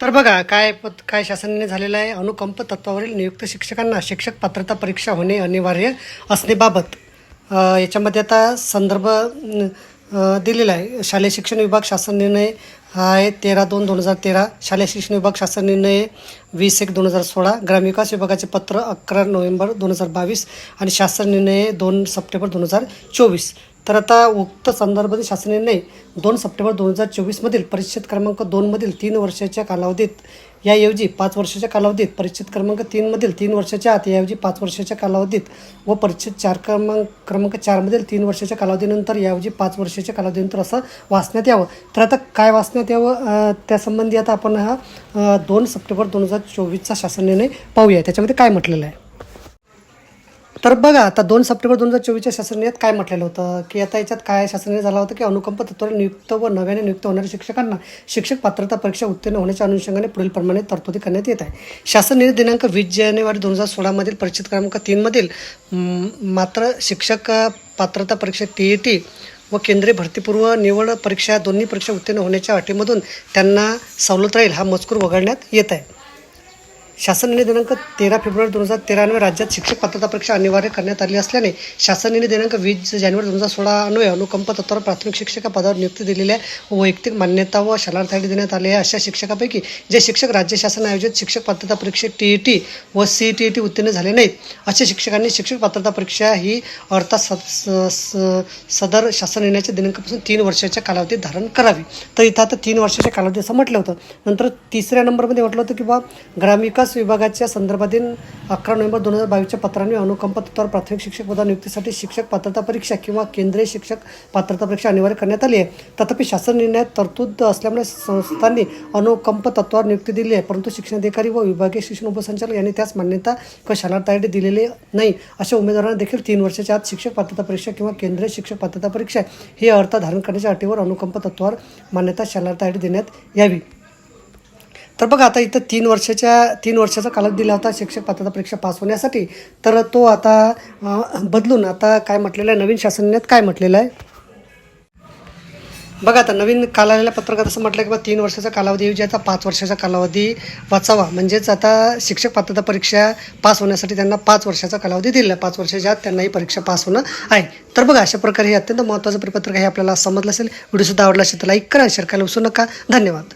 तर बघा काय पत काय शासनाने झालेलं आहे? अनुकंप तत्वावरील नियुक्त शिक्षकांना शिक्षक पात्रता परीक्षा होणे अनिवार्य असणेबाबत याच्यामध्ये आता संदर्भ दिलेला आहे. शालेय शिक्षण विभाग शासन निर्णय हा आहे तेरा दोन दोन हजार तेरा. शालेय शिक्षण विभाग शासन निर्णय वीस एक दोन हजार सोळा. ग्रामविकास विभागाचे पत्र अकरा नोव्हेंबर दोन हजार बावीस आणि शासन निर्णय दोन सप्टेंबर दोन हजार चोवीस. तर आता उक्त संदर्भातील शासनाने दोन सप्टेंबर दोन हजार चोवीसमधील परिच्छेद क्रमांक दोनमधील तीन वर्षाच्या कालावधीत याऐवजी पाच वर्षाच्या कालावधीत परिच्छेद क्रमांक तीनमधील तीन वर्षाच्या आत याऐवजी पाच वर्षाच्या कालावधीत व परिच्छेद चार क्रमांक क्रमांक चारमधील तीन वर्षाच्या कालावधीनंतर याऐवजी पाच वर्षाच्या कालावधीनंतर असं वाचण्यात यावं. तर आता काय वाचण्यात यावं? त्यासंबंधी आता आपण हा दोन सप्टेंबर दोन हजार चोवीसचा शासन निर्णय पाहूया. त्याच्यामध्ये काय म्हटलेलं आहे? तर बघा आता दोन सप्टेंबर दोन हजार चोवीसच्या शासनात काय म्हटलेलं होतं? की आता याच्यात काय शासनाने झाला होता की अनुकंप तत्वाने नियुक्त व नव्याने नियुक्त होणाऱ्या शिक्षकांना शिक्षक पात्रता परीक्षा उत्तीर्ण होण्याच्या अनुषंगाने पुढील प्रमाणे तरतुदी करण्यात येत आहे. शासन निर्णय दिनांक वीस जानेवारी दोन हजार सोळामधील परिचित क्रमांक तीनमधील मात्र शिक्षक पात्रता परीक्षा टी ई टी व केंद्रीय भरतीपूर्व निवड परीक्षा दोन्ही परीक्षा उत्तीर्ण होण्याच्या अटीमधून त्यांना सवलत राहील हा मजकूर वगळण्यात येत आहे. शासन निर्णय दिनांक तेरा फेब्रुवारी दोन हजार तेरानवे राज्यात शिक्षक पात्रता परीक्षा अनिवार्य करण्यात आली असल्याने शासन निर्णय दिनांक वीस जानेवारी दोन हजार सोळा अन्वय अनुकंप तत्वावर प्राथमिक शिक्षका पदावर नियुक्ती दिलेल्या आहे वैयक्तिक मान्यता व शालार्थासाठी देण्यात आले अशा शिक्षकापैकी जे शिक्षक राज्य शासन आयोजित शिक्षक पात्रता परीक्षेत टी ई टी व सी टी ई टी उत्तीर्ण झाले नाहीत अशा शिक्षकांनी शिक्षक पात्रता परीक्षा ही अर्थात स- स- स- सदर शासन निर्णयाच्या दिनांकापासून तीन वर्षाच्या कालावधीत धारण करावी. तर इथं आता तीन वर्षाच्या कालावधी असं म्हटलं होतं. नंतर तिसऱ्या नंबरमध्ये म्हटलं होतं की बा ग्रामविकास विभागाच्या संदर्भातील अकरा नोव्हेंबर दोन हजार बावीसच्या पत्राने अनुकंप तत्वावर प्राथमिक शिक्षक पदा नियुक्तीसाठी शिक्षक पात्रता परीक्षा किंवा केंद्रीय शिक्षक पात्रता परीक्षा अनिवार्य करण्यात आली आहे. तथापि शासन निर्णयात तरतूद असल्यामुळे संस्थांनी अनुकंप तत्वावर नियुक्ती दिली आहे परंतु शिक्षणाधिकारी व विभागीय शिक्षण उपसंचालक यांनी त्यास मान्यता किंवा शालार्थ दिलेले नाही अशा उमेदवारांना देखील तीन वर्षाच्या आत शिक्षक पात्रता परीक्षा किंवा केंद्रीय शिक्षक पात्रता परीक्षा ही अर्थ धारण करण्याच्या अटीवर अनुकंप तत्वावर मान्यता शालार्थ देण्यात यावी. तर बघा आता इथं तीन वर्षाच्या तीन वर्षाचा कालावधी दिला होता शिक्षक पात्रता परीक्षा पास होण्यासाठी. तर तो आता बदलून आता काय म्हटलेलं आहे? नवीन शासनात काय म्हटलेलं आहे? बघा आता नवीन काल पत्रकात असं म्हटलं की बा तीन वर्षाचा कालावधी ऐवजी आता पाच वर्षाचा कालावधी वाचावा. म्हणजेच आता शिक्षक पात्रता परीक्षा पास होण्यासाठी त्यांना पाच वर्षाचा कालावधी दिलेला आहे. पाच वर्षाच्या आत त्यांना ही परीक्षा पास होणं आहे. तर बघा अशा प्रकारे हे अत्यंत महत्त्वाचं परिपत्रक हे आपल्याला समजलं असेल. व्हिडिओसुद्धा आवडला असेल तर लाईक करा शेअर करायला विसरू नका. धन्यवाद.